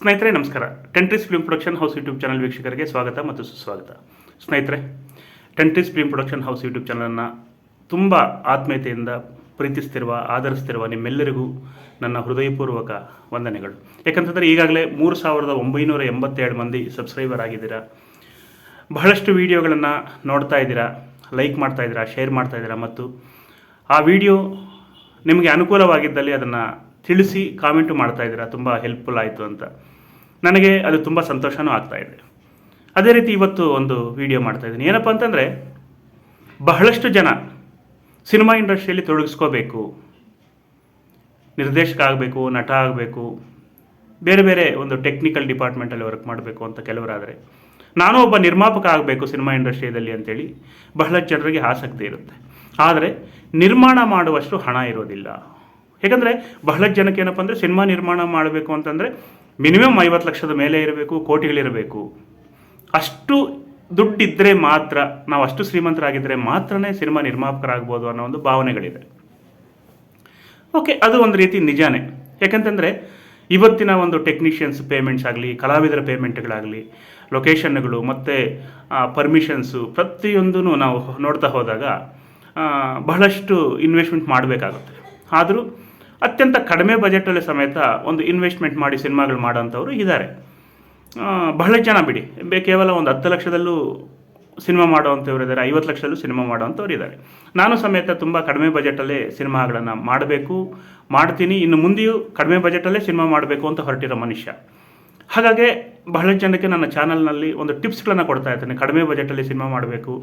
ಸ್ನೇಹಿತರೆ, ನಮಸ್ಕಾರ. Tentris film production house YouTube channel ವೀಕ್ಷಕರಿಗೆ ಸ್ವಾಗತ ಮತ್ತು ಸುಸ್ವಾಗತ. ಸ್ನೇಹಿತರೆ Tentris film production house YouTube ಚಾನಲನ್ನು ತುಂಬ ಆತ್ಮೀಯತೆಯಿಂದ ಪ್ರೀತಿಸ್ತಿರುವ ಆಧರಿಸ್ತಿರುವ ನಿಮ್ಮೆಲ್ಲರಿಗೂ ನನ್ನ ಹೃದಯಪೂರ್ವಕ ವಂದನೆಗಳು. ಯಾಕಂತಂದರೆ ಈಗಾಗಲೇ ಮೂರು ಸಾವಿರದ ಒಂಬೈನೂರ ಎಂಬತ್ತೆರಡು ಮಂದಿ ಸಬ್ಸ್ಕ್ರೈಬರ್ ಆಗಿದ್ದೀರಾ. ಬಹಳಷ್ಟು ವಿಡಿಯೋಗಳನ್ನು ನೋಡ್ತಾ ಇದ್ದೀರಾ ಲೈಕ್ ಮಾಡ್ತಾ ಇದ್ದೀರಾ ಶೇರ್ ಮಾಡ್ತಾ ಇದ್ದೀರಾ ಮತ್ತು ಆ ವಿಡಿಯೋ ನಿಮಗೆ ಅನುಕೂಲವಾಗಿದ್ದಲ್ಲಿ ಅದನ್ನು ತಿಳಿಸಿ ಕಾಮೆಂಟು ಮಾಡ್ತಾ ಇದ್ದೀರಾ, ತುಂಬ ಹೆಲ್ಪ್ಫುಲ್ ಆಯಿತು ಅಂತ. ನನಗೆ ಅದು ತುಂಬ ಸಂತೋಷನೂ ಆಗ್ತಾಯಿದೆ ಅದೇ ರೀತಿ ಇವತ್ತು ಒಂದು ವಿಡಿಯೋ ಮಾಡ್ತಾ ಇದ್ದೀನಿ. ಏನಪ್ಪ ಅಂತಂದರೆ, ಬಹಳಷ್ಟು ಜನ ಸಿನಿಮಾ ಇಂಡಸ್ಟ್ರಿಯಲ್ಲಿ ತೊಡಗಿಸ್ಕೋಬೇಕು, ನಿರ್ದೇಶಕ ಆಗಬೇಕು, ನಟ ಆಗಬೇಕು, ಬೇರೆ ಬೇರೆ ಒಂದು ಟೆಕ್ನಿಕಲ್ ಡಿಪಾರ್ಟ್ಮೆಂಟಲ್ಲಿ ವರ್ಕ್ ಮಾಡಬೇಕು ಅಂತ ಕೆಲವರಾದರೆ, ನಾನು ಒಬ್ಬ ನಿರ್ಮಾಪಕ ಆಗಬೇಕು ಸಿನಿಮಾ ಇಂಡಸ್ಟ್ರಿಯಲ್ಲಿ ಅಂತೇಳಿ ಬಹಳಷ್ಟು ಜನರಿಗೆ ಆಸಕ್ತಿ ಇರುತ್ತೆ. ಆದರೆ, ನಿರ್ಮಾಣ ಮಾಡುವಷ್ಟು ಹಣ ಇರೋದಿಲ್ಲ. ಯಾಕಂದರೆ, ಬಹಳಷ್ಟು ಜನಕ್ಕೆ ಏನಪ್ಪ ಅಂದರೆ, ಸಿನಿಮಾ ನಿರ್ಮಾಣ ಮಾಡಬೇಕು ಅಂತಂದರೆ ಮಿನಿಮಮ್ ಐವತ್ತು ಲಕ್ಷದ ಮೇಲೆ ಇರಬೇಕು ಕೋಟಿಗಳಿರಬೇಕು ಅಷ್ಟು ದುಡ್ಡಿದ್ದರೆ ಮಾತ್ರ, ನಾವು ಅಷ್ಟು ಶ್ರೀಮಂತರಾಗಿದ್ದರೆ ಮಾತ್ರನೇ ಸಿನಿಮಾ ನಿರ್ಮಾಪಕರಾಗ್ಬೋದು ಅನ್ನೋ ಒಂದು ಭಾವನೆಗಳಿದೆ ಓಕೆ, ಅದು ಒಂದು ರೀತಿ ನಿಜಾನೇ. ಯಾಕಂತಂದರೆ, ಇವತ್ತಿನ ಒಂದು ಟೆಕ್ನಿಷಿಯನ್ಸ್ ಪೇಮೆಂಟ್ಸ್ ಆಗಲಿ, ಕಲಾವಿದರ ಪೇಮೆಂಟ್ಗಳಾಗಲಿ, ಲೊಕೇಶನ್ಗಳು ಮತ್ತು ಪರ್ಮಿಷನ್ಸು ಪ್ರತಿಯೊಂದೂ ನಾವು ನೋಡ್ತಾ ಹೋದಾಗ ಬಹಳಷ್ಟು ಇನ್ವೆಸ್ಟ್ಮೆಂಟ್ ಮಾಡಬೇಕಾಗುತ್ತೆ. ಆದರೂ ಅತ್ಯಂತ ಕಡಿಮೆ ಬಜೆಟಲ್ಲಿ ಸಮೇತ ಒಂದು ಇನ್ವೆಸ್ಟ್ಮೆಂಟ್ ಮಾಡಿ ಸಿನಿಮಾಗಳು ಮಾಡೋಂಥವ್ರು ಇದ್ದಾರೆ. ಬಹಳ ಜನ ಬಿಡಿ. ಕೇವಲ ಒಂದು ಹತ್ತು ಲಕ್ಷದಲ್ಲೂ ಸಿನಿಮಾ ಮಾಡೋವಂಥವ್ರು ಇದ್ದಾರೆ, ಐವತ್ತು ಲಕ್ಷದಲ್ಲೂ ಸಿನಿಮಾ ಮಾಡೋವಂಥವ್ರು ಇದ್ದಾರೆ. ನಾನು ಸಮೇತ ತುಂಬ ಕಡಿಮೆ ಬಜೆಟಲ್ಲೇ ಸಿನಿಮಾಗಳನ್ನು ಮಾಡಬೇಕು, ಮಾಡ್ತೀನಿ. ಇನ್ನು ಮುಂದೆಯೂ ಕಡಿಮೆ ಬಜೆಟಲ್ಲೇ ಸಿನಿಮಾ ಮಾಡಬೇಕು ಅಂತ ಹೊರಟಿರೋ ಮನುಷ್ಯ. ಹಾಗಾಗಿ ಬಹಳ ಜನಕ್ಕೆ ನನ್ನ ಚಾನಲ್ನಲ್ಲಿ ಒಂದು ಟಿಪ್ಸ್ಗಳನ್ನು ಕೊಡ್ತಾ ಇರ್ತೇನೆ. ಕಡಿಮೆ ಬಜೆಟಲ್ಲಿ ಸಿನಿಮಾ ಮಾಡಬೇಕು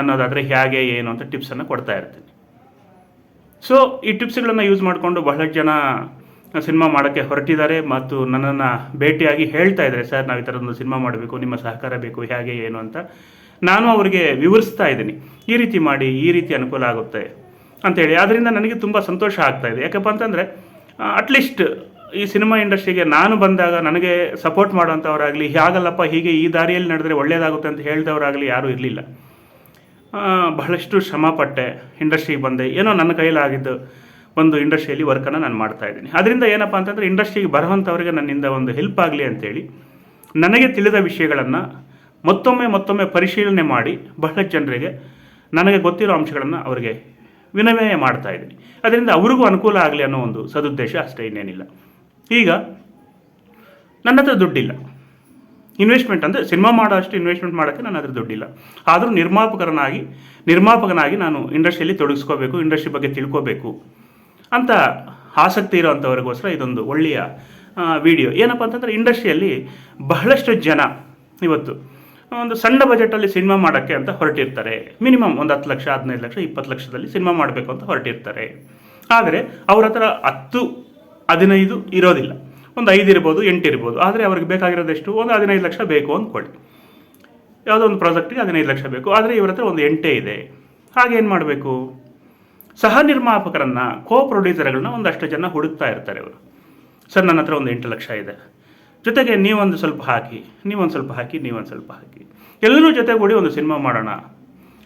ಅನ್ನೋದಾದರೆ ಹೇಗೆ ಏನು ಅಂತ ಟಿಪ್ಸನ್ನು ಕೊಡ್ತಾ ಇರ್ತೀನಿ. ಸೊ ಈ ಟಿಪ್ಸ್ಗಳನ್ನು ಯೂಸ್ ಮಾಡಿಕೊಂಡು ಬಹಳಷ್ಟು ಜನ ಸಿನಿಮಾ ಮಾಡೋಕ್ಕೆ ಹೊರಟಿದ್ದಾರೆ ಮತ್ತು ನನ್ನನ್ನು ಭೇಟಿಯಾಗಿ ಹೇಳ್ತಾ ಇದ್ದಾರೆ. ಸರ್, ನಾವು ಈ ಥರದೊಂದು ಸಿನಿಮಾ ಮಾಡಬೇಕು, ನಿಮ್ಮ ಸಹಕಾರ ಬೇಕು, ಹೇಗೆ, ಏನು ಅಂತ ನಾನು ಅವರಿಗೆ ವಿವರಿಸ್ತಾ ಇದ್ದೀನಿ. ಈ ರೀತಿ ಮಾಡಿ, ಈ ರೀತಿ ಅನುಕೂಲ ಆಗುತ್ತೆ ಅಂತೇಳಿ ಆದ್ದರಿಂದ ನನಗೆ ತುಂಬ ಸಂತೋಷ ಆಗ್ತಾ ಇದೆ. ಯಾಕಪ್ಪ ಅಂತಂದರೆ ಅಟ್ಲೀಸ್ಟ್ ಈ ಸಿನಿಮಾ ಇಂಡಸ್ಟ್ರಿಗೆ ನಾನು ಬಂದಾಗ ನನಗೆ ಸಪೋರ್ಟ್ ಮಾಡೋಂಥವ್ರಾಗಲಿ ಹಾಗಲ್ಲಪ್ಪ, ಹೀಗೆ ಈ ದಾರಿಯಲ್ಲಿ ನಡೆದ್ರೆ ಒಳ್ಳೆಯದಾಗುತ್ತೆ ಅಂತ ಹೇಳಿದವರಾಗಲಿ ಯಾರೂ ಇರಲಿಲ್ಲ. ಬಹಳಷ್ಟು ಶ್ರಮಪಟ್ಟೆ ಇಂಡಸ್ಟ್ರಿಗೆ ಬಂದೆ. ಏನೋ ನನ್ನ ಕೈಲಾಗಿದ್ದು ಒಂದು ಇಂಡಸ್ಟ್ರಿಯಲ್ಲಿ ವರ್ಕನ್ನು ನಾನು ಮಾಡ್ತಾ ಇದ್ದೀನಿ. ಅದರಿಂದ ಏನಪ್ಪ ಅಂತಂದರೆ ಇಂಡಸ್ಟ್ರಿಗೆ ಬರುವಂಥವ್ರಿಗೆ ನನ್ನಿಂದ ಒಂದು ಹೆಲ್ಪ್ ಆಗಲಿ ಅಂತೇಳಿ ನನಗೆ ತಿಳಿದ ವಿಷಯಗಳನ್ನು ಮತ್ತೊಮ್ಮೆ ಮತ್ತೊಮ್ಮೆ ಪರಿಶೀಲನೆ ಮಾಡಿ ಬಹಳ ಜನರಿಗೆ ನನಗೆ ಗೊತ್ತಿರೋ ಅಂಶಗಳನ್ನು ಅವರಿಗೆ ವಿನಿಮಯ ಮಾಡ್ತಾ ಇದ್ದೀನಿ. ಅದರಿಂದ ಅವ್ರಿಗೂ ಅನುಕೂಲ ಆಗಲಿ ಅನ್ನೋ ಒಂದು ಸದುದ್ದೇಶ ಅಷ್ಟೇ ಇನ್ನೇನಿಲ್ಲ. ಈಗ ನನ್ನ ಹತ್ರ ದುಡ್ಡಿಲ್ಲ. ಇನ್ವೆಸ್ಟ್ಮೆಂಟ್ ಅಂದರೆ ಸಿನಿಮಾ ಮಾಡೋ ಅಷ್ಟು ಇನ್ವೆಸ್ಟ್ಮೆಂಟ್ ಮಾಡೋಕ್ಕೆ ನಾನು ಅದ್ರ ದುಡ್ಡಿಲ್ಲ. ಆದರೂ ನಿರ್ಮಾಪಕರನಾಗಿ ನಿರ್ಮಾಪಕನಾಗಿ ನಾನು ಇಂಡಸ್ಟ್ರಿಯಲ್ಲಿ ತೊಡಗಿಸ್ಕೋಬೇಕು ಇಂಡಸ್ಟ್ರಿ ಬಗ್ಗೆ ತಿಳ್ಕೋಬೇಕು ಅಂತ ಆಸಕ್ತಿ ಇರೋವಂಥವ್ರಿಗೋಸ್ಕರ ಇದೊಂದು ಒಳ್ಳೆಯ ವಿಡಿಯೋ ಏನಪ್ಪ ಅಂತಂದರೆ ಇಂಡಸ್ಟ್ರಿಯಲ್ಲಿ ಬಹಳಷ್ಟು ಜನ ಇವತ್ತು ಒಂದು ಸಣ್ಣ ಬಜೆಟಲ್ಲಿ ಸಿನಿಮಾ ಮಾಡೋಕ್ಕೆ ಅಂತ ಹೊರಟಿರ್ತಾರೆ. ಮಿನಿಮಮ್ ಒಂದು ಹತ್ತು ಲಕ್ಷ, ಹದಿನೈದು ಲಕ್ಷ, ಇಪ್ಪತ್ತು ಲಕ್ಷದಲ್ಲಿ ಸಿನಿಮಾ ಮಾಡಬೇಕು ಅಂತ ಹೊರಟಿರ್ತಾರೆ. ಆದರೆ ಅವ್ರ ಹತ್ರ ಹತ್ತು, ಹದಿನೈದು ಇರೋದಿಲ್ಲ. ಒಂದು ಐದು ಇರ್ಬೋದು, ಎಂಟು ಇರ್ಬೋದು. ಆದರೆ ಅವ್ರಿಗೆ ಬೇಕಾಗಿರೋದೆಷ್ಟು ಒಂದು ಹದಿನೈದು ಲಕ್ಷ ಬೇಕು ಅಂದ್ಕೊಳ್ಳಿ. ಯಾವುದೋ ಒಂದು ಪ್ರಾಜೆಕ್ಟಿಗೆ ಹದಿನೈದು ಲಕ್ಷ ಬೇಕು. ಆದರೆ ಇವ್ರ ಹತ್ರ ಒಂದು ಎಂಟೇ ಇದೆ. ಹಾಗೇನು ಮಾಡಬೇಕು? ಸಹ ನಿರ್ಮಾಪಕರನ್ನು ಕೋ ಪ್ರೊಡ್ಯೂಸರ್ಗಳನ್ನ ಒಂದಷ್ಟು ಜನ ಹುಡುಕ್ತಾ ಇರ್ತಾರೆ ಅವರು ಸರ್, ನನ್ನ ಹತ್ರ ಒಂದು ಎಂಟು ಲಕ್ಷ ಇದೆ. ಜೊತೆಗೆ ನೀವೊಂದು ಸ್ವಲ್ಪ ಹಾಕಿ, ನೀವೊಂದು ಸ್ವಲ್ಪ ಹಾಕಿ, ನೀವೊಂದು ಸ್ವಲ್ಪ ಹಾಕಿ. ಎಲ್ಲರೂ ಜೊತೆಗೂಡಿ ಒಂದು ಸಿನಿಮಾ ಮಾಡೋಣ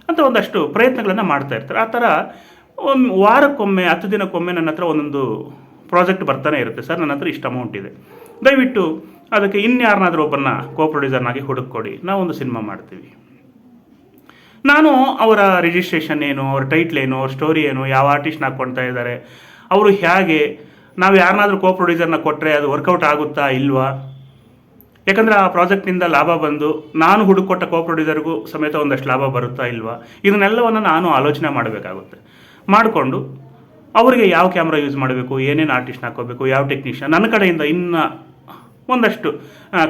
ಅಂತ ಒಂದಷ್ಟು ಪ್ರಯತ್ನಗಳನ್ನು ಮಾಡ್ತಾ ಇರ್ತಾರೆ. ಆ ಥರ ವಾರಕ್ಕೊಮ್ಮೆ, ಹತ್ತು ದಿನಕ್ಕೊಮ್ಮೆ ನನ್ನ ಹತ್ರ ಒಂದೊಂದು ಪ್ರಾಜೆಕ್ಟ್ ಬರ್ತಾನೆ ಇರುತ್ತೆ ಸರ್, ನನ್ನ ಹತ್ರ ಇಷ್ಟು ಅಮೌಂಟ್ ಇದೆ. ದಯವಿಟ್ಟು ಅದಕ್ಕೆ ಇನ್ಯಾರನ್ನಾದರೂ ಒಬ್ಬರನ್ನ ಕೋ ಪ್ರೊಡ್ಯೂಸರ್ನಾಗಿ ಹುಡುಕೊಡಿ ನಾವೊಂದು ಸಿನಿಮಾ ಮಾಡ್ತೀವಿ. ನಾನು ಅವರ ರಿಜಿಸ್ಟ್ರೇಷನ್ ಏನು, ಅವ್ರ ಟೈಟ್ಲ್ ಏನು, ಅವ್ರ ಸ್ಟೋರಿ ಏನು, ಯಾವ ಆರ್ಟಿಸ್ಟ್ನ ಹಾಕ್ಕೊಳ್ತಾ ಇದ್ದಾರೆ, ಅವರು ಹೇಗೆ, ನಾವು ಯಾರನ್ನಾದರೂ ಕೋ ಪ್ರೊಡ್ಯೂಸರ್ನ ಕೊಟ್ಟರೆ ಅದು ವರ್ಕೌಟ್ ಆಗುತ್ತಾ ಇಲ್ವಾ? ಯಾಕಂದರೆ ಆ ಪ್ರಾಜೆಕ್ಟ್ನಿಂದ ಲಾಭ ಬಂದು ನಾನು ಹುಡುಕೊಟ್ಟ ಕೋ ಪ್ರೊಡ್ಯೂಸರ್ಗೂ ಸಮೇತ ಒಂದಷ್ಟು ಲಾಭ ಬರುತ್ತಾ ಇಲ್ವಾ? ಇದನ್ನೆಲ್ಲವನ್ನು ನಾನು ಆಲೋಚನೆ ಮಾಡಬೇಕಾಗುತ್ತೆ. ಮಾಡಿಕೊಂಡು ಅವರಿಗೆ ಯಾವ ಕ್ಯಾಮ್ರಾ ಯೂಸ್ ಮಾಡಬೇಕು, ಏನೇನು ಆರ್ಟಿಸ್ಟ್ನ ಹಾಕೋಬೇಕು ಯಾವ ಟೆಕ್ನಿಷಿಯನ್ ನನ್ನ ಕಡೆಯಿಂದ ಇನ್ನು ಒಂದಷ್ಟು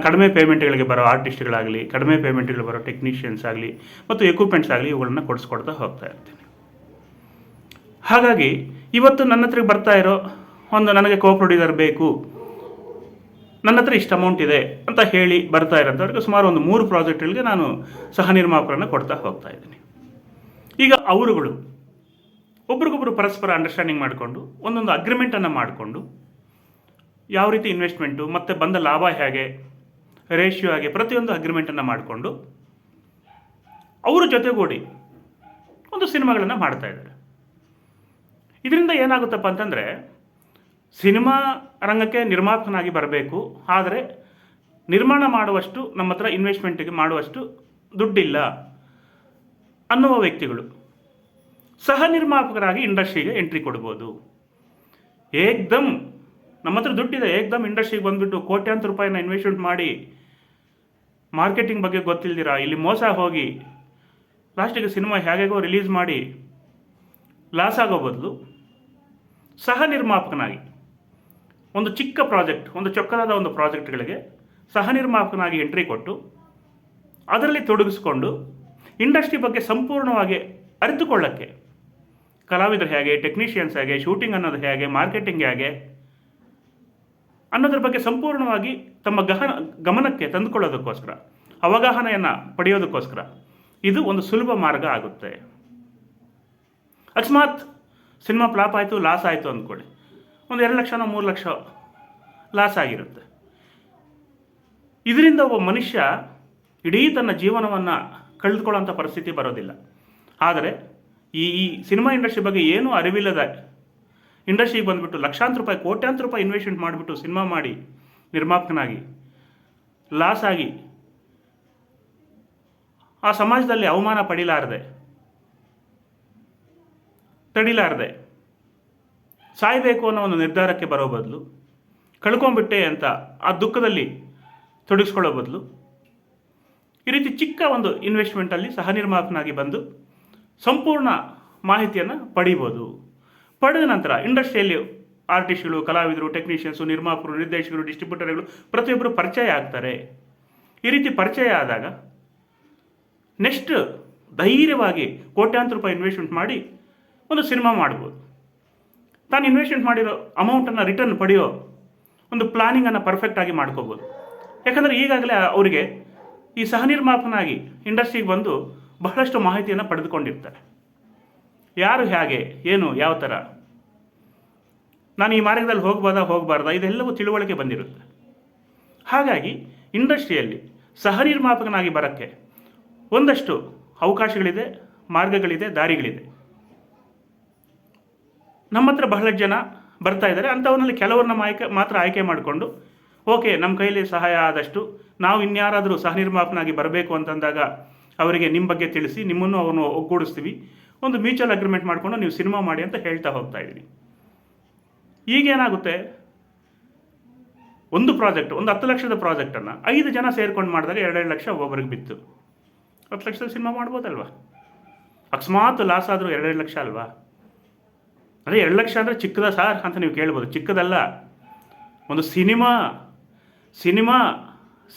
ಕಡಿಮೆ ಪೇಮೆಂಟ್ಗಳಿಗೆ ಬರೋ ಆರ್ಟಿಸ್ಟ್ಗಳಾಗಲಿ ಕಡಿಮೆ ಪೇಮೆಂಟ್ಗಳು ಬರೋ ಟೆಕ್ನಿಷಿಯನ್ಸ್ ಆಗಲಿ, ಮತ್ತು ಎಕ್ವಿಪ್ಮೆಂಟ್ಸ್ ಆಗಲಿ ಇವುಗಳನ್ನ ಕೊಡಿಸ್ಕೊಡ್ತಾ ಹೋಗ್ತಾ ಇರ್ತೀನಿ. ಹಾಗಾಗಿ, ಇವತ್ತು ನನ್ನ ಹತ್ರ ಬರ್ತಾ ಇರೋ ಒಂದು ನನಗೆ ಕೋ ಪ್ರೊಡ್ಯೂಸರ್ ಬೇಕು, ನನ್ನ ಹತ್ರ ಇಷ್ಟು ಅಮೌಂಟ್ ಇದೆ ಅಂತ ಹೇಳಿ ಬರ್ತಾ ಇರೋಂಥವ್ರಿಗೆ ಸುಮಾರು ಒಂದು ಮೂರು ಪ್ರಾಜೆಕ್ಟ್ಗಳಿಗೆ ನಾನು ಸಹ ನಿರ್ಮಾಪಕರನ್ನು ಕೊಡ್ತಾ ಹೋಗ್ತಾ ಇದ್ದೀನಿ. ಈಗ ಅವರುಗಳು ಒಬ್ರಿಗೊಬ್ರು ಪರಸ್ಪರ ಅಂಡರ್ಸ್ಟ್ಯಾಂಡಿಂಗ್ ಮಾಡಿಕೊಂಡು, ಒಂದೊಂದು ಅಗ್ರಿಮೆಂಟನ್ನು ಮಾಡಿಕೊಂಡು, ಯಾವ ರೀತಿ ಇನ್ವೆಸ್ಟ್ಮೆಂಟು ಮತ್ತು ಬಂದ ಲಾಭ ಹೇಗೆ ರೇಷಿಯೋ ಹಾಗೆ, ಪ್ರತಿಯೊಂದು ಅಗ್ರಿಮೆಂಟನ್ನು ಮಾಡಿಕೊಂಡು, ಅವರ ಜೊತೆಗೂಡಿ ಒಂದು ಸಿನಿಮಾಗಳನ್ನು ಮಾಡ್ತಾ ಇದ್ದಾರೆ. ಇದರಿಂದ ಏನಾಗುತ್ತಪ್ಪ ಅಂತಂದರೆ, ಸಿನಿಮಾ ರಂಗಕ್ಕೆ ನಿರ್ಮಾಪಕನಾಗಿ ಬರಬೇಕು, ಆದರೆ ನಿರ್ಮಾಣ ಮಾಡುವಷ್ಟು ನಮ್ಮ ಹತ್ರ ಇನ್ವೆಸ್ಟ್ಮೆಂಟಿಗೆ ಮಾಡುವಷ್ಟು ದುಡ್ಡಿಲ್ಲ ಅನ್ನುವ ವ್ಯಕ್ತಿಗಳು. ಸಹ ನಿರ್ಮಾಪಕರಾಗಿ ಇಂಡಸ್ಟ್ರಿಗೆ ಎಂಟ್ರಿ ಕೊಡ್ಬೋದು. ಏಕ್ದಮ್ ನಮ್ಮ ಹತ್ರ ದುಡ್ಡಿದೆ. ಏಕ್ದಮ್ ಇಂಡಸ್ಟ್ರಿಗೆ ಬಂದುಬಿಟ್ಟು ಕೋಟ್ಯಾಂತರ ರೂಪಾಯಿನ ಇನ್ವೆಸ್ಟ್ಮೆಂಟ್ ಮಾಡಿ ಮಾರ್ಕೆಟಿಂಗ್ ಬಗ್ಗೆ ಗೊತ್ತಿಲ್ದಿರ? ಇಲ್ಲಿ ಮೋಸ ಹೋಗಿ ಲಾಸ್ಟಿಗೆ ಸಿನಿಮಾ ಹೇಗೆಗೋ ರಿಲೀಸ್ ಮಾಡಿ ಲಾಸ್ ಆಗೋ ಬದಲು ಸಹ ನಿರ್ಮಾಪಕನಾಗಿ ಒಂದು ಚಿಕ್ಕ ಪ್ರಾಜೆಕ್ಟ್ ಒಂದು ಚೊಕ್ಕದಾದ ಒಂದು ಪ್ರಾಜೆಕ್ಟ್ಗಳಿಗೆ ಸಹ ನಿರ್ಮಾಪಕನಾಗಿ ಎಂಟ್ರಿ ಕೊಟ್ಟು ಅದರಲ್ಲಿ ತೊಡಗಿಸ್ಕೊಂಡು ಇಂಡಸ್ಟ್ರಿ ಬಗ್ಗೆ ಸಂಪೂರ್ಣವಾಗಿ ಅರಿತುಕೊಳ್ಳೋಕ್ಕೆ ಕಲಾವಿದರು ಹೇಗೆ ಟೆಕ್ನಿಷಿಯನ್ಸ್ ಹೇಗೆ ಶೂಟಿಂಗ್ ಅನ್ನೋದು ಹೇಗೆ ಮಾರ್ಕೆಟಿಂಗ್ ಹೇಗೆ ಅನ್ನೋದ್ರ ಬಗ್ಗೆ ಸಂಪೂರ್ಣವಾಗಿ ತಮ್ಮ ಗಹನ ಗಮನಕ್ಕೆ ತಂದುಕೊಳ್ಳೋದಕ್ಕೋಸ್ಕರ, ಅವಗಾಹನೆಯನ್ನು ಪಡೆಯೋದಕ್ಕೋಸ್ಕರ ಇದು ಒಂದು ಸುಲಭ ಮಾರ್ಗ ಆಗುತ್ತೆ. ಅಕಸ್ಮಾತ್ ಸಿನಿಮಾ ಫ್ಲಾಪ್ ಆಯಿತು, ಲಾಸ್ ಆಯಿತು ಅಂದ್ಕೊಳ್ಳಿ. ಒಂದು ಎರಡು ಲಕ್ಷನೋ, ಮೂರು ಲಕ್ಷ ಲಾಸ್ ಆಗಿರುತ್ತೆ. ಇದರಿಂದ ಒಬ್ಬ ಮನುಷ್ಯ ಇಡೀ ತನ್ನ ಜೀವನವನ್ನು ಕಳೆದುಕೊಳ್ಳೋಂಥ ಪರಿಸ್ಥಿತಿ ಬರೋದಿಲ್ಲ. ಆದರೆ ಈ ಈ ಸಿನಿಮಾ ಇಂಡಸ್ಟ್ರಿ ಬಗ್ಗೆ ಏನೂ ಅರಿವಿಲ್ಲದ ಇಂಡಸ್ಟ್ರಿಗೆ ಬಂದುಬಿಟ್ಟು ಲಕ್ಷಾಂತರ ರೂಪಾಯಿ, ಕೋಟ್ಯಾಂತರ ರೂಪಾಯಿ ಇನ್ವೆಸ್ಟ್ಮೆಂಟ್ ಮಾಡಿಬಿಟ್ಟು ಸಿನಿಮಾ ಮಾಡಿ ನಿರ್ಮಾಪಕನಾಗಿ, ಲಾಸ್ ಆಗಿ ಆ ಸಮಾಜದಲ್ಲಿ ಅವಮಾನ ಪಡಿಲಾರದೆ, ತಡಿಲಾರದೆ, ಸಾಯಬೇಕು ಅನ್ನೋ ಒಂದು ನಿರ್ಧಾರಕ್ಕೆ ಬರೋ ಬದಲು, ಕಳ್ಕೊಂಬಿಟ್ಟೆ ಅಂತ ಆ ದುಃಖದಲ್ಲಿ ತೊಡಗಿಸ್ಕೊಳ್ಳೋ ಬದಲು, ಈ ರೀತಿ ಚಿಕ್ಕ ಒಂದು ಇನ್ವೆಸ್ಟ್ಮೆಂಟಲ್ಲಿ ಸಹ ನಿರ್ಮಾಪಕನಾಗಿ ಬಂದು ಸಂಪೂರ್ಣ ಮಾಹಿತಿಯನ್ನು ಪಡಿಬೋದು. ಪಡೆದ ನಂತರ ಇಂಡಸ್ಟ್ರಿಯಲ್ಲಿ ಆರ್ಟಿಸ್ಟ್ಗಳು, ಕಲಾವಿದರು, ಟೆಕ್ನಿಷಿಯನ್ಸು, ನಿರ್ಮಾಪಕರು, ನಿರ್ದೇಶಕರು, ಡಿಸ್ಟ್ರಿಬ್ಯೂಟರ್ಗಳು ಪ್ರತಿಯೊಬ್ಬರು ಪರಿಚಯ ಆಗ್ತಾರೆ. ಈ ರೀತಿ ಪರಿಚಯ ಆದಾಗ ನೆಕ್ಸ್ಟ್ ಧೈರ್ಯವಾಗಿ ಕೋಟ್ಯಾಂತರ ರೂಪಾಯಿ ಇನ್ವೆಸ್ಟ್ಮೆಂಟ್ ಮಾಡಿ ಒಂದು ಸಿನಿಮಾ ಮಾಡ್ಬೋದು. ತಾನು ಇನ್ವೆಸ್ಟ್ಮೆಂಟ್ ಮಾಡಿರೋ ಅಮೌಂಟನ್ನು ರಿಟರ್ನ್ ಪಡೆಯೋ ಒಂದು ಪ್ಲಾನಿಂಗನ್ನು ಪರ್ಫೆಕ್ಟಾಗಿ ಮಾಡ್ಕೋಬೋದು. ಯಾಕಂದರೆ ಈಗಾಗಲೇ ಅವರಿಗೆ ಈ ಸಹ ನಿರ್ಮಾಪಕನಾಗಿ ಇಂಡಸ್ಟ್ರಿಗೆ ಬಂದು ಬಹಳಷ್ಟು ಮಾಹಿತಿಯನ್ನು ಪಡೆದುಕೊಂಡಿರ್ತಾರೆ. ಯಾರು ಹೇಗೆ, ಏನು, ಯಾವ ಥರ? ನಾನು ಈ ಮಾರ್ಗದಲ್ಲಿ ಹೋಗ್ಬೋದಾ, ಹೋಗಬಾರ್ದಾ? ಇದೆಲ್ಲವೂ ತಿಳುವಳಿಕೆ ಬಂದಿರುತ್ತೆ. ಹಾಗಾಗಿ ಇಂಡಸ್ಟ್ರಿಯಲ್ಲಿ ಸಹನಿರ್ಮಾಪಕನಾಗಿ ಬರೋಕ್ಕೆ ಒಂದಷ್ಟು ಅವಕಾಶಗಳಿದೆ, ಮಾರ್ಗಗಳಿದೆ, ದಾರಿಗಳಿದೆ. ನಮ್ಮ ಹತ್ರ ಬಹಳ ಜನ ಬರ್ತಾ ಇದ್ದಾರೆ. ಅಂಥವರಲ್ಲಿ ಕೆಲವ್ರನ್ನ ಆಯ್ಕೆ ಮಾತ್ರ ಆಯ್ಕೆ ಮಾಡಿಕೊಂಡು, ಓಕೆ, ನಮ್ಮ ಕೈಯಲ್ಲಿ ಸಹಾಯ ಆದಷ್ಟು ನಾವು ಇನ್ಯಾರಾದರೂ ಸಹ ನಿರ್ಮಾಪಕನಾಗಿ ಬರಬೇಕು ಅಂತಂದಾಗ ಅವರಿಗೆ ನಿಮ್ಮ ಬಗ್ಗೆ ತಿಳಿಸಿ, ನಿಮ್ಮನ್ನು ಅವನು ಒಗ್ಗೂಡಿಸ್ತೀವಿ. ಒಂದು ಮ್ಯೂಚುವಲ್ ಅಗ್ರಿಮೆಂಟ್ ಮಾಡಿಕೊಂಡು ನೀವು ಸಿನಿಮಾ ಮಾಡಿ ಅಂತ ಹೇಳ್ತಾ ಹೋಗ್ತಾ ಇದ್ದೀನಿ ಈಗೇನಾಗುತ್ತೆ? ಒಂದು ಪ್ರಾಜೆಕ್ಟ್ ಒಂದು ಹತ್ತು ಲಕ್ಷದ ಪ್ರಾಜೆಕ್ಟನ್ನು ಐದು ಜನ ಸೇರ್ಕೊಂಡು ಮಾಡಿದಾಗ ಎರಡೆರಡು ಲಕ್ಷ ಒಬ್ಬೊಬ್ಬರಿಗೆ ಬಿತ್ತು. ಹತ್ತು ಲಕ್ಷದ ಸಿನಿಮಾ ಮಾಡ್ಬೋದಲ್ವಾ? ಅಕಸ್ಮಾತ್ ಲಾಸ್ ಆದರೂ ಎರಡೆರಡು ಲಕ್ಷ ಅಲ್ವಾ? ಅದೇ ಎರಡು ಲಕ್ಷ ಅಂದರೆ ಚಿಕ್ಕದ ಸಾರ್ ಅಂತ ನೀವು ಕೇಳ್ಬೋದು. ಚಿಕ್ಕದಲ್ಲ. ಒಂದು ಸಿನಿಮಾ ಸಿನಿಮಾ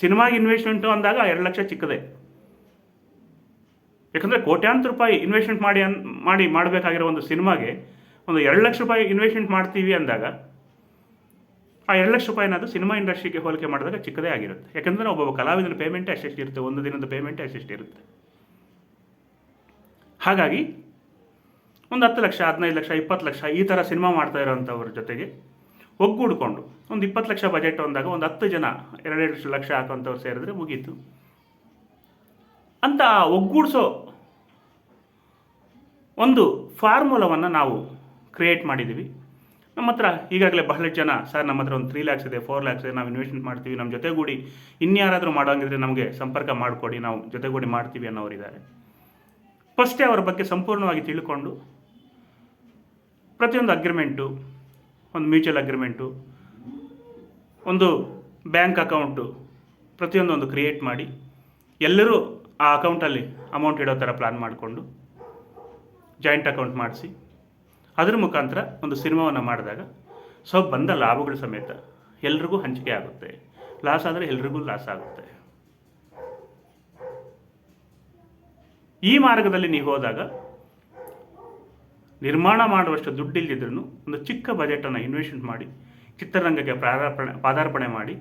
ಸಿನಿಮಾಗೆ ಇನ್ವೆಸ್ಟ್ಮೆಂಟು ಅಂದಾಗ ಎರಡು ಲಕ್ಷ ಚಿಕ್ಕದೆ. ಯಾಕಂದರೆ ಕೋಟ್ಯಾಂತರ ರೂಪಾಯಿ ಇನ್ವೆಸ್ಟ್ಮೆಂಟ್ ಮಾಡಿ ಅನ್, ಮಾಡಿ ಮಾಡಬೇಕಾಗಿರೋ ಒಂದು ಸಿನಿಮಾಗೆ ಒಂದು ಎರಡು ಲಕ್ಷ ರೂಪಾಯಿ ಇನ್ವೆಸ್ಟ್ಮೆಂಟ್ ಮಾಡ್ತೀವಿ ಅಂದಾಗ, ಆ ಎರಡು ಲಕ್ಷ ರೂಪಾಯಿನ ಅದು ಸಿನಿಮಾ ಇಂಡಸ್ಟ್ರಿಗೆ ಹೋಲಿಕೆ ಮಾಡಿದಾಗ ಚಿಕ್ಕದೇ ಆಗಿರುತ್ತೆ. ಯಾಕಂದರೆ ಒಬ್ಬೊಬ್ಬ ಕಲಾವಿದನ ಪೇಮೆಂಟೇ ಅಷ್ಟೆಷ್ಟು ಇರುತ್ತೆ? ಒಂದು ದಿನದ ಪೇಮೆಂಟೇ ಅಷ್ಟೆಷ್ಟು ಇರುತ್ತೆ? ಹಾಗಾಗಿ ಒಂದು ಹತ್ತು ಲಕ್ಷ, ಹದಿನೈದು ಲಕ್ಷ, ಇಪ್ಪತ್ತು ಲಕ್ಷ ಈ ಥರ ಸಿನಿಮಾ ಮಾಡ್ತಾ ಇರೋವಂಥವ್ರ ಜೊತೆಗೆ ಒಗ್ಗೂಡ್ಕೊಂಡು ಒಂದು ಇಪ್ಪತ್ತು ಲಕ್ಷ ಬಜೆಟ್ ಅಂದಾಗ ಒಂದು ಹತ್ತು ಜನ ಎರಡೆರಡು ಲಕ್ಷ ಹಾಕೋಂಥವ್ರು ಸೇರಿದ್ರೆ ಮುಗೀತು. ಅಂತ ಒಗ್ಗೂಡಿಸೋ ಒಂದು ಫಾರ್ಮುಲಾವನ್ನು ನಾವು ಕ್ರಿಯೇಟ್ ಮಾಡಿದ್ದೀವಿ. ನಮ್ಮ ಹತ್ರ ಈಗಾಗಲೇ ಬಹಳಷ್ಟು ಜನ, ಸರ್, ನಮ್ಮ ಹತ್ರ ಒಂದು ತ್ರೀ ಲ್ಯಾಕ್ಸ್ ಇದೆ ಫೋರ್ ಲ್ಯಾಕ್ಸ್ ಇದೆ, ನಾವು ಇನ್ವೆಸ್ಟ್ಮೆಂಟ್ ಮಾಡ್ತೀವಿ, ನಮ್ಮ ಜೊತೆಗೂಡಿ ಇನ್ಯಾರಾದರೂ ಮಾಡೋಂಗಿದ್ರೆ ನಮಗೆ ಸಂಪರ್ಕ ಮಾಡಿಕೊಡಿ, ನಾವು ಜೊತೆಗೂಡಿ ಮಾಡ್ತೀವಿ ಅನ್ನೋರಿದ್ದಾರೆ. ಫಸ್ಟೇ ಅವರ ಬಗ್ಗೆ ಸಂಪೂರ್ಣವಾಗಿ ತಿಳ್ಕೊಂಡು, ಪ್ರತಿಯೊಂದು ಅಗ್ರಿಮೆಂಟು ಒಂದು ಮ್ಯೂಚುವಲ್ ಅಗ್ರಿಮೆಂಟು ಒಂದು ಬ್ಯಾಂಕ್ ಅಕೌಂಟು ಪ್ರತಿಯೊಂದೊಂದು ಕ್ರಿಯೇಟ್ ಮಾಡಿ, ಎಲ್ಲರೂ ಆ ಅಕೌಂಟಲ್ಲಿ ಅಮೌಂಟ್ ಇಡೋ ಥರ ಪ್ಲ್ಯಾನ್ ಮಾಡಿಕೊಂಡು ಜಾಯಿಂಟ್ ಅಕೌಂಟ್ ಮಾಡಿಸಿ, ಅದ್ರ ಮುಖಾಂತರ ಒಂದು ಸಿನಿಮಾವನ್ನು ಮಾಡಿದಾಗ ಸೊ ಬಂದ ಲಾಭಗಳು ಸಮೇತ ಎಲ್ರಿಗೂ ಹಂಚಿಕೆ ಆಗುತ್ತೆ. ಲಾಸ್ ಆದರೆ ಎಲ್ರಿಗೂ ಲಾಸ್ ಆಗುತ್ತೆ. ಈ ಮಾರ್ಗದಲ್ಲಿ ನೀವು ಹೋದಾಗ ನಿರ್ಮಾಣ ಮಾಡುವಷ್ಟು ದುಡ್ಡಿಲ್ಲದಿದ್ರೂ ಒಂದು ಚಿಕ್ಕ ಬಜೆಟನ್ನು ಇನ್ವೆಸ್ಟ್ಮೆಂಟ್ ಮಾಡಿ, ಚಿತ್ರರಂಗಕ್ಕೆ ಪ್ರಾರಾರ್ಪಣೆ, ಪಾದಾರ್ಪಣೆ ಮಾಡಿ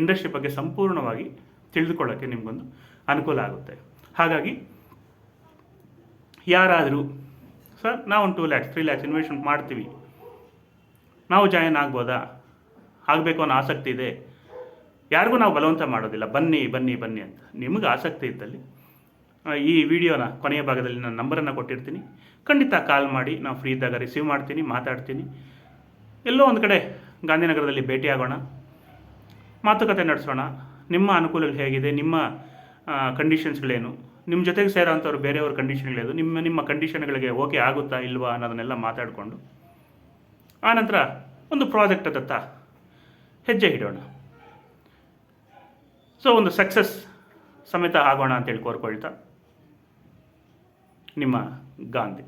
ಇಂಡಸ್ಟ್ರಿ ಬಗ್ಗೆ ಸಂಪೂರ್ಣವಾಗಿ ತಿಳಿದುಕೊಳ್ಳೋಕ್ಕೆ ನಿಮಗೊಂದು ಅನುಕೂಲ ಆಗುತ್ತೆ. ಹಾಗಾಗಿ ಯಾರಾದರೂ, ಸರ್ ನಾವು ಒಂದು two lakhs three lakhs investment ಮಾಡ್ತೀವಿ. ನಾವು ಜಾಯಿನ್ ಆಗ್ಬೋದಾ? ಆಗಬೇಕು ಅನ್ನೋ ಆಸಕ್ತಿ ಇದೆ. ಯಾರಿಗೂ ನಾವು ಬಲವಂತ ಮಾಡೋದಿಲ್ಲ. ಬನ್ನಿ ಬನ್ನಿ ಬನ್ನಿ ಅಂತ. ನಿಮಗೆ ಆಸಕ್ತಿ ಇದ್ದಲ್ಲಿ ಈ ವಿಡಿಯೋನ ಕೊನೆಯ ಭಾಗದಲ್ಲಿ ನಾನು ನಂಬರನ್ನು ಕೊಟ್ಟಿರ್ತೀನಿ. ಖಂಡಿತ ಕಾಲ್ ಮಾಡಿ, ನಾವು ಫ್ರೀ ಇದ್ದಾಗ ರಿಸೀವ್ ಮಾಡ್ತೀನಿ, ಮಾತಾಡ್ತೀನಿ. ಎಲ್ಲೋ ಒಂದು ಕಡೆ ಗಾಂಧಿನಗರದಲ್ಲಿ ಭೇಟಿಯಾಗೋಣ. ಮಾತುಕತೆ ನಡೆಸೋಣ. ನಿಮ್ಮ ಅನುಕೂಲಗಳು ಹೇಗಿದೆ? ನಿಮ್ಮ ಕಂಡೀಷನ್ಸ್ಗಳೇನು ನಿಮ್ಮ ಜೊತೆಗೆ ಸೇರೋಂಥವ್ರು ಬೇರೆಯವ್ರ ಕಂಡೀಷನ್ಗಳೇನು ನಿಮ್ಮ ನಿಮ್ಮ ಕಂಡೀಷನ್ಗಳಿಗೆ ಓಕೆ ಆಗುತ್ತಾ ಇಲ್ವಾ ಅನ್ನೋದನ್ನೆಲ್ಲ ಮಾತಾಡಿಕೊಂಡು ಆನಂತರ ಒಂದು ಪ್ರಾಜೆಕ್ಟ್ ಅದತ್ತ? ಹೆಜ್ಜೆ ಇಡೋಣ ಸೊ ಒಂದು ಸಕ್ಸಸ್ ಸಮೇತ ಆಗೋಣ ಅಂತೇಳಿ ಕೋರ್ಕೊಳ್ತಾ, ನಿಮ್ಮ ಗಾಂಧಿ.